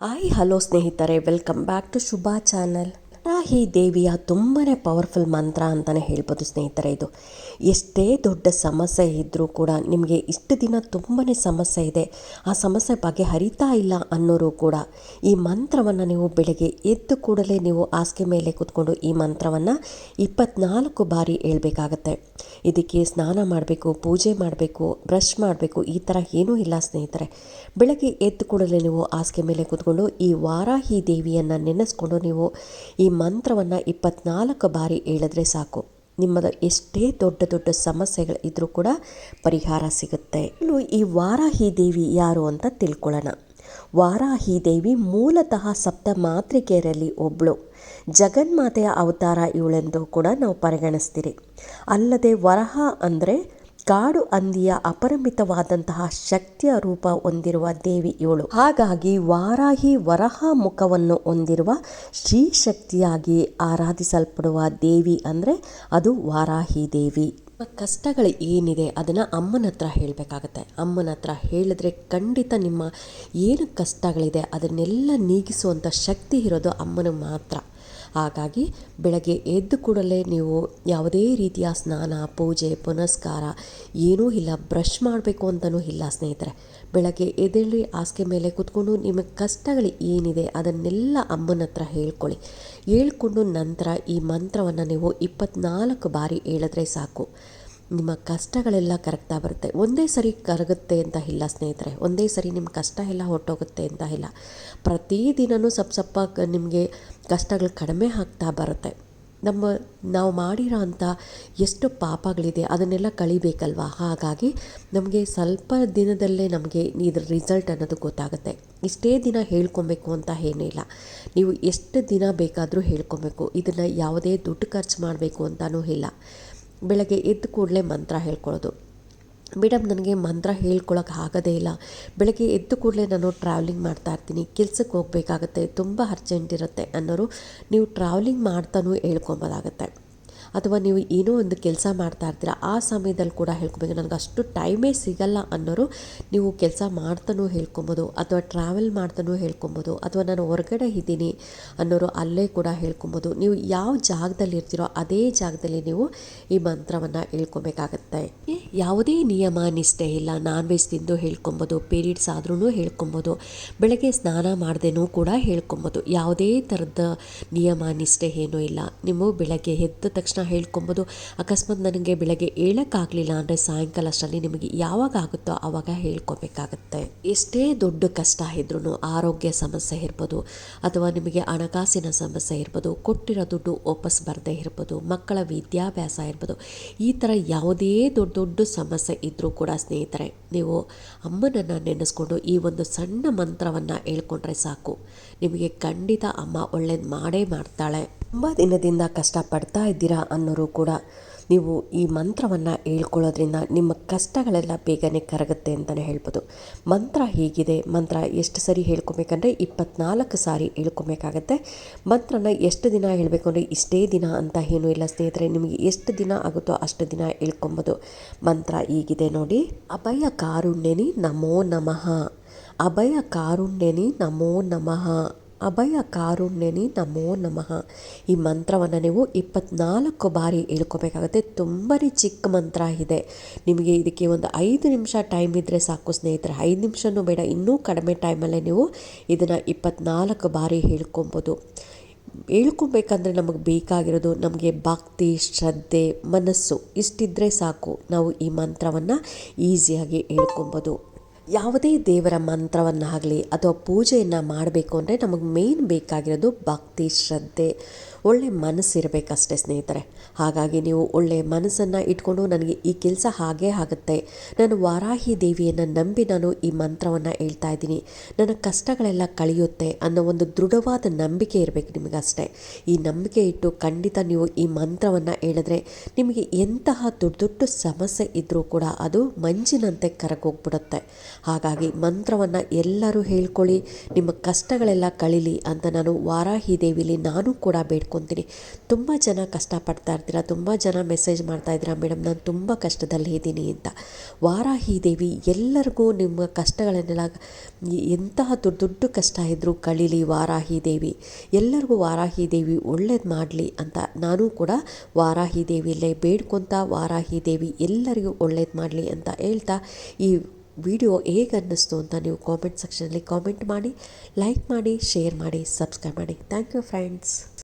Hi hello ಸ್ನೇಹಿತರೆ welcome back to Shubha channel Varahi ದೇವಿಯ ತುಂಬನೇ ಪವರ್ಫುಲ್ ಮಂತ್ರ ಅಂತಲೇ ಹೇಳ್ಬೋದು ಸ್ನೇಹಿತರೆ ಇದು. ಎಷ್ಟೇ ದೊಡ್ಡ ಸಮಸ್ಯೆ ಇದ್ದರೂ ಕೂಡ ನಿಮಗೆ ಇಷ್ಟು ದಿನ ತುಂಬಾ ಸಮಸ್ಯೆ ಇದೆ. ಆ ಸಮಸ್ಯೆ ಬಗ್ಗೆ ಹರಿತಾ ಇಲ್ಲ ಅನ್ನೋರು ಕೂಡ ಈ ಮಂತ್ರವನ್ನು ನೀವು ಬೆಳಗ್ಗೆ ಎದ್ದು ಕೂಡಲೇ ನೀವು ಹಾಸಿಗೆ ಮೇಲೆ ಕೂತ್ಕೊಂಡು ಈ ಮಂತ್ರವನ್ನು ಇಪ್ಪತ್ನಾಲ್ಕು ಬಾರಿ ಹೇಳ್ಬೇಕಾಗತ್ತೆ. ಇದಕ್ಕೆ ಸ್ನಾನ ಮಾಡಬೇಕು, ಪೂಜೆ ಮಾಡಬೇಕು ಬ್ರಷ್ ಮಾಡಬೇಕು, ಈ ಥರ ಏನೂ ಇಲ್ಲ ಸ್ನೇಹಿತರೆ. ಬೆಳಗ್ಗೆ ಎದ್ದು ಕೂಡಲೇ ನೀವು ಹಾಸಿಗೆ ಮೇಲೆ ಕೂತ್ಕೊಂಡು ಈ ವಾರಾಹಿ ದೇವಿಯನ್ನು ನೆನೆಸ್ಕೊಂಡು ನೀವು ಈ ಮಂತ್ರವನ್ನು ಇಪ್ಪತ್ನಾಲ್ಕು ಬಾರಿ ಹೇಳಿದ್ರೆ ಸಾಕು. ನಿಮ್ಮದ ಎಷ್ಟೇ ದೊಡ್ಡ ದೊಡ್ಡ ಸಮಸ್ಯೆಗಳು ಇದ್ದರೂ ಕೂಡ ಪರಿಹಾರ ಸಿಗುತ್ತೆ. ಇನ್ನು ಈ ವಾರಾಹಿ ದೇವಿ ಯಾರು ಅಂತ ತಿಳ್ಕೊಳ್ಳೋಣ. ವಾರಾಹಿ ದೇವಿ ಮೂಲತಃ ಸಪ್ತ ಮಾತೃಕೆಯರಲ್ಲಿ ಒಬ್ಬಳು ಜಗನ್ಮಾತೆಯ ಅವತಾರ ಇವಳೆಂದು ಕೂಡ ನಾವು ಪರಿಗಣಿಸ್ತೀರಿ. ಅಲ್ಲದೆ ವರಹ ಅಂದರೆ ಕಾಡು ಹಂದಿಯ ಅಪರಿಮಿತವಾದಂತಹ ಶಕ್ತಿಯ ರೂಪ ಹೊಂದಿರುವ ದೇವಿ ಇವಳು. ಹಾಗಾಗಿ ವಾರಾಹಿ ವರಹ ಮುಖವನ್ನು ಹೊಂದಿರುವ ಶ್ರೀ ಶಕ್ತಿಯಾಗಿ ಆರಾಧಿಸಲ್ಪಡುವ ದೇವಿ ಅಂದರೆ ಅದು ವಾರಾಹಿ ದೇವಿ. ಕಷ್ಟಗಳು ಏನಿದೆ ಅದನ್ನು ಅಮ್ಮನ ಹತ್ರ ಹೇಳಬೇಕಾಗತ್ತೆ. ಅಮ್ಮನ ಹತ್ರ ಹೇಳಿದ್ರೆ ಖಂಡಿತ ನಿಮ್ಮ ಏನು ಕಷ್ಟಗಳಿದೆ ಅದನ್ನೆಲ್ಲ ನೀಗಿಸುವಂಥ ಶಕ್ತಿ ಇರೋದು ಅಮ್ಮನ ಮಾತ್ರ. ಹಾಗಾಗಿ ಬೆಳಗ್ಗೆ ಎದ್ದು ಕೂಡಲೇ ನೀವು ಯಾವುದೇ ರೀತಿಯ ಸ್ನಾನ, ಪೂಜೆ, ಪುನಸ್ಕಾರ ಏನೂ ಇಲ್ಲ, ಬ್ರಷ್ ಮಾಡಬೇಕು ಅಂತಲೂ ಇಲ್ಲ ಸ್ನೇಹಿತರೆ. ಬೆಳಗ್ಗೆ ಎದ್ದೇಳಿ ಹಾಸಿಗೆ ಮೇಲೆ ಕೂತ್ಕೊಂಡು ನಿಮಗೆ ಕಷ್ಟಗಳು ಏನಿದೆ ಅದನ್ನೆಲ್ಲ ಅಮ್ಮನ ಹತ್ರ ಹೇಳ್ಕೊಳ್ಳಿ. ಹೇಳ್ಕೊಂಡು ನಂತರ ಈ ಮಂತ್ರವನ್ನು ನೀವು ಇಪ್ಪತ್ನಾಲ್ಕು ಬಾರಿ ಹೇಳಿದ್ರೆ ಸಾಕು. ನಿಮ್ಮ ಕಷ್ಟಗಳೆಲ್ಲ ಕರಗ್ತಾ ಬರುತ್ತೆ. ಒಂದೇ ಸರಿ ಕರಗುತ್ತೆ ಅಂತ ಇಲ್ಲ ಸ್ನೇಹಿತರೆ. ಒಂದೇ ಸರಿ ನಿಮ್ಮ ಕಷ್ಟ ಎಲ್ಲ ಹೊರಟೋಗುತ್ತೆ ಅಂತ ಇಲ್ಲ. ಪ್ರತಿದಿನವೂ ಸಪ್ ಸಪ್ಪ ನಿಮಗೆ ಕಷ್ಟಗಳು ಕಡಿಮೆ ಆಗ್ತಾ ಬರುತ್ತೆ. ನಮ್ಮ, ನಾವು ಮಾಡಿರೋ ಅಂಥ ಎಷ್ಟು ಪಾಪಗಳಿದೆ ಅದನ್ನೆಲ್ಲ ಕಳಿಬೇಕಲ್ವಾ? ಹಾಗಾಗಿ ನಮಗೆ ಸ್ವಲ್ಪ ದಿನದಲ್ಲೇ ನಮಗೆ ಇದ್ರ ರಿಸಲ್ಟ್ ಅನ್ನೋದು ಗೊತ್ತಾಗುತ್ತೆ. ಇಷ್ಟೇ ದಿನ ಹೇಳ್ಕೊಬೇಕು ಅಂತ ಏನಿಲ್ಲ ನೀವು ಎಷ್ಟು ದಿನ ಬೇಕಾದರೂ ಹೇಳ್ಕೊಬೇಕು. ಇದನ್ನು ಯಾವುದೇ ದುಡ್ಡು ಖರ್ಚು ಮಾಡಬೇಕು ಅಂತಲೂ ಇಲ್ಲ. ಬೆಳಗ್ಗೆ ಎದ್ದ ಕೂಡಲೇ ಮಂತ್ರ ಹೇಳ್ಕೊಳ್ಳೋದು. ಮೇಡಮ್ ನನಗೆ ಮಂತ್ರ ಹೇಳ್ಕೊಳ್ಳೋಕೆ ಆಗೋದೇ ಇಲ್ಲ. ಬೆಳಗ್ಗೆ ಎದ್ದು ಕೂಡಲೇ ನಾನು ಟ್ರಾವೆಲಿಂಗ್ ಮಾಡ್ತಾ ಇರ್ತೀನಿ. ಕೆಲ್ಸಕ್ಕೆ ಹೋಗಬೇಕಾಗತ್ತೆ. ತುಂಬ ಅರ್ಜೆಂಟ್ ಇರುತ್ತೆ ಅನ್ನೋರು ನೀವು ಟ್ರಾವೆಲಿಂಗ್ ಮಾಡ್ತಾನೂ ಹೇಳ್ಕೊಬೋದಾಗತ್ತೆ. ಅಥವಾ ನೀವು ಏನೋ ಒಂದು ಕೆಲಸ ಮಾಡ್ತಾ ಇರ್ತೀರ, ಆ ಸಮಯದಲ್ಲಿ ಕೂಡ ಹೇಳ್ಕೊಬೇಕು. ನನಗೆ ಅಷ್ಟು ಟೈಮೇ ಸಿಗಲ್ಲ ಅನ್ನೋರು ನೀವು ಕೆಲಸ ಮಾಡ್ತಾನೂ ಹೇಳ್ಕೊಬೋದು, ಅಥವಾ ಟ್ರಾವೆಲ್ ಮಾಡ್ತಾನೂ ಹೇಳ್ಕೊಬೋದು, ಅಥವಾ ನಾನು ಹೊರಗಡೆ ಇದ್ದೀನಿ ಅನ್ನೋರು ಅಲ್ಲೇ ಕೂಡ ಹೇಳ್ಕೊಬೋದು. ನೀವು ಯಾವ ಜಾಗದಲ್ಲಿ ಇರ್ತೀರೋ ಅದೇ ಜಾಗದಲ್ಲಿ ನೀವು ಈ ಮಂತ್ರವನ್ನು ಹೇಳ್ಕೊಬೇಕಾಗತ್ತೆ. ಯಾವುದೇ ನಿಯಮ, ನಿಷ್ಠೆ ಇಲ್ಲ. ನಾನ್ ವೆಜ್ ತಿಂದು ಹೇಳ್ಕೊಬೋದು ಪೀರಿಯಡ್ಸ್ ಆದ್ರೂ ಹೇಳ್ಕೊಬೋದು, ಬೆಳಗ್ಗೆ ಸ್ನಾನ ಮಾಡ್ದೇನೂ ಕೂಡ ಹೇಳ್ಕೊಬೋದು. ಯಾವುದೇ ಥರದ ನಿಯಮ, ನಿಷ್ಠೆ ಏನೂ ಇಲ್ಲ. ನಿಮ್ಮ ಬೆಳಗ್ಗೆ ಎದ್ದ ತಕ್ಷಣ ಹೇಳ್ಕೊಬೋದು. ಅಕಸ್ಮಾತ್ ನನಗೆ ಬೆಳಗ್ಗೆ ಹೇಳೋಕ್ಕಾಗಲಿಲ್ಲ ಅಂದರೆ ಸಾಯಂಕಾಲ ಅಷ್ಟರಲ್ಲಿ ನಿಮಗೆ ಯಾವಾಗ ಆಗುತ್ತೋ ಆವಾಗ ಹೇಳ್ಕೊಬೇಕಾಗತ್ತೆ. ಎಷ್ಟೇ ದೊಡ್ಡ ಕಷ್ಟ ಇದ್ರೂ ಆರೋಗ್ಯ ಸಮಸ್ಯೆ ಇರ್ಬೋದು, ಅಥವಾ ನಿಮಗೆ ಹಣಕಾಸಿನ ಸಮಸ್ಯೆ ಇರ್ಬೋದು, ಕೊಟ್ಟಿರೋ ದುಡ್ಡು ವಾಪಸ್ ಬರದೇ ಇರ್ಬೋದು, ಮಕ್ಕಳ ವಿದ್ಯಾಭ್ಯಾಸ ಇರ್ಬೋದು, ಈ ಥರ ಯಾವುದೇ ದೊಡ್ಡ ದೊಡ್ಡ ಸಮಸ್ಯೆ ಇದ್ದರೂ ಕೂಡ ಸ್ನೇಹಿತರೆ, ನೀವು ಅಮ್ಮನನ್ನು ನೆನೆಸ್ಕೊಂಡು ಈ ಒಂದು ಸಣ್ಣ ಮಂತ್ರವನ್ನು ಹೇಳ್ಕೊಂಡ್ರೆ ಸಾಕು. ನಿಮಗೆ ಖಂಡಿತ ಅಮ್ಮ ಒಳ್ಳೇದು ಮಾಡೇ ಮಾಡ್ತಾಳೆ. ತುಂಬ ದಿನದಿಂದ ಕಷ್ಟಪಡ್ತಾ ಇದ್ದೀರಾ ಅನ್ನೋರು ಕೂಡ ನೀವು ಈ ಮಂತ್ರವನ್ನು ಹೇಳ್ಕೊಳ್ಳೋದ್ರಿಂದ ನಿಮ್ಮ ಕಷ್ಟಗಳೆಲ್ಲ ಬೇಗನೆ ಕರಗುತ್ತೆ ಅಂತಲೇ ಹೇಳ್ಬೋದು. ಮಂತ್ರ ಹೀಗಿದೆ. ಮಂತ್ರ ಎಷ್ಟು ಸರಿ ಹೇಳ್ಕೊಬೇಕಂದ್ರೆ ಇಪ್ಪತ್ನಾಲ್ಕು ಸಾರಿ ಹೇಳ್ಕೊಬೇಕಾಗತ್ತೆ. ಮಂತ್ರನ ಎಷ್ಟು ದಿನ ಹೇಳಬೇಕು ಅಂದರೆ ಇಷ್ಟೇ ದಿನ ಅಂತ ಏನೂ ಇಲ್ಲ ಸ್ನೇಹಿತರೆ, ನಿಮಗೆ ಎಷ್ಟು ದಿನ ಆಗುತ್ತೋ ಅಷ್ಟು ದಿನ ಹೇಳ್ಕೊಬೋದು. ಮಂತ್ರ ಹೀಗಿದೆ ನೋಡಿ. ಅಭಯ ಕಾರುಣ್ಯನಿ ನಮೋ ನಮಃ. ಅಭಯ ಕಾರುಣ್ಯನಿ ನಮೋ ನಮಃ. ಅಭಯ ಕಾರುಣ್ಯನಿ ನಮೋ ನಮಃ. ಈ ಮಂತ್ರವನ್ನು ನೀವು ಇಪ್ಪತ್ನಾಲ್ಕು ಬಾರಿ ಹೇಳ್ಕೋಬೇಕಾಗುತ್ತೆ. ತುಂಬಾ ಚಿಕ್ಕ ಮಂತ್ರ ಇದೆ. ನಿಮಗೆ ಇದಕ್ಕೆ ಒಂದು ಐದು ನಿಮಿಷ ಟೈಮ್ ಇದ್ದರೆ ಸಾಕು ಸ್ನೇಹಿತರೆ. ಐದು ನಿಮಿಷನೂ ಬೇಡ, ಇನ್ನೂ ಕಡಿಮೆ ಟೈಮಲ್ಲೇ ನೀವು ಇದನ್ನು ಇಪ್ಪತ್ನಾಲ್ಕು ಬಾರಿ ಹೇಳ್ಕೊಬೋದು. ಹೇಳ್ಕೊಬೇಕಂದ್ರೆ ನಮಗೆ ಬೇಕಾಗಿರೋದು ನಮಗೆ ಭಕ್ತಿ, ಶ್ರದ್ಧೆ, ಮನಸ್ಸು ಇಷ್ಟಿದ್ರೆ ಸಾಕು. ನಾವು ಈ ಮಂತ್ರವನ್ನು ಈಸಿಯಾಗಿ ಹೇಳ್ಕೊಬೋದು. ಯಾವುದೇ ದೇವರ ಮಂತ್ರವನ್ನಾಗಲಿ ಅಥವಾ ಪೂಜೆಯನ್ನು ಮಾಡಬೇಕು ಅಂದರೆ ನಮಗೆ ಮೇನ್ ಬೇಕಾಗಿರೋದು ಭಕ್ತಿ, ಶ್ರದ್ಧೆ. ಒಳ್ಳೆ ಮನಸ್ಸಿರಬೇಕಷ್ಟೇ ಸ್ನೇಹಿತರೆ. ಹಾಗಾಗಿ ನೀವು ಒಳ್ಳೆ ಮನಸ್ಸನ್ನು ಇಟ್ಕೊಂಡು ನನಗೆ ಈ ಕೆಲಸ ಹಾಗೇ ಆಗುತ್ತೆ. ನಾನು ವಾರಾಹಿ ದೇವಿಯನ್ನು ನಂಬಿ ನಾನು ಈ ಮಂತ್ರವನ್ನು ಹೇಳ್ತಾ ಇದ್ದೀನಿ. ನನ್ನ ಕಷ್ಟಗಳೆಲ್ಲ ಕಳೆಯುತ್ತೆ ಅನ್ನೋ ಒಂದು ದೃಢವಾದ ನಂಬಿಕೆ ಇರಬೇಕು ನಿಮಗಷ್ಟೇ. ಈ ನಂಬಿಕೆ ಇಟ್ಟು ಖಂಡಿತ ನೀವು ಈ ಮಂತ್ರವನ್ನು ಹೇಳಿದ್ರೆ ನಿಮಗೆ ಎಂತಹ ದೊಡ್ಡ ದೊಡ್ಡ ಸಮಸ್ಯೆ ಇದ್ದರೂ ಕೂಡ ಅದು ಮಂಜಿನಂತೆ ಕರಗೋಗ್ಬಿಡುತ್ತೆ. ಹಾಗಾಗಿ ಮಂತ್ರವನ್ನು ಎಲ್ಲರೂ ಹೇಳ್ಕೊಳ್ಳಿ, ನಿಮ್ಮ ಕಷ್ಟಗಳೆಲ್ಲ ಕಳೀಲಿ ಅಂತ ನಾನು ವಾರಾಹಿ ದೇವಿಲಿ ನಾನು ಕೂಡ ಬೇಡ್ಕೊತೀನಿ. ತುಂಬ ಜನ ಕಷ್ಟಪಡ್ತಾ ಇರ್ತೀರ, ತುಂಬ ಜನ ಮೆಸೇಜ್ ಮಾಡ್ತಾ ಇದ್ದೀರಾ, ಮೇಡಮ್, ನಾನು ತುಂಬ ಕಷ್ಟದಲ್ಲಿ ಇದ್ದೀನಿ ಅಂತ. ವಾರಾಹಿ ದೇವಿ ಎಲ್ಲರಿಗೂ ನಿಮ್ಮ ಕಷ್ಟಗಳನ್ನೆಲ್ಲ ಎಂತಹ ದೊಡ್ಡ ದೊಡ್ಡ ಕಷ್ಟ ಇದ್ದರೂ ಕಳೀಲಿ ವಾರಾಹಿ ದೇವಿ. ಎಲ್ಲರಿಗೂ ವಾರಾಹಿ ದೇವಿ ಒಳ್ಳೇದು ಮಾಡಲಿ ಅಂತ ನಾನು ಕೂಡ ವಾರಾಹಿ ದೇವಿಯಲ್ಲೇ ಬೇಡ್ಕೊತ ವಾರಾಹಿ ದೇವಿ ಎಲ್ಲರಿಗೂ ಒಳ್ಳೇದು ಮಾಡಲಿ ಅಂತ ಹೇಳ್ತಾ ಈ ವಿಡಿಯೋ ಹೇಗೆ ಅನ್ನಿಸ್ತು ಅಂತ ನೀವು ಕಾಮೆಂಟ್ ಸೆಕ್ಷನಲ್ಲಿ ಕಾಮೆಂಟ್ ಮಾಡಿ ಲೈಕ್ ಮಾಡಿ ಶೇರ್ ಮಾಡಿ ಸಬ್ಸ್ಕ್ರೈಬ್ ಮಾಡಿ. Thank you friends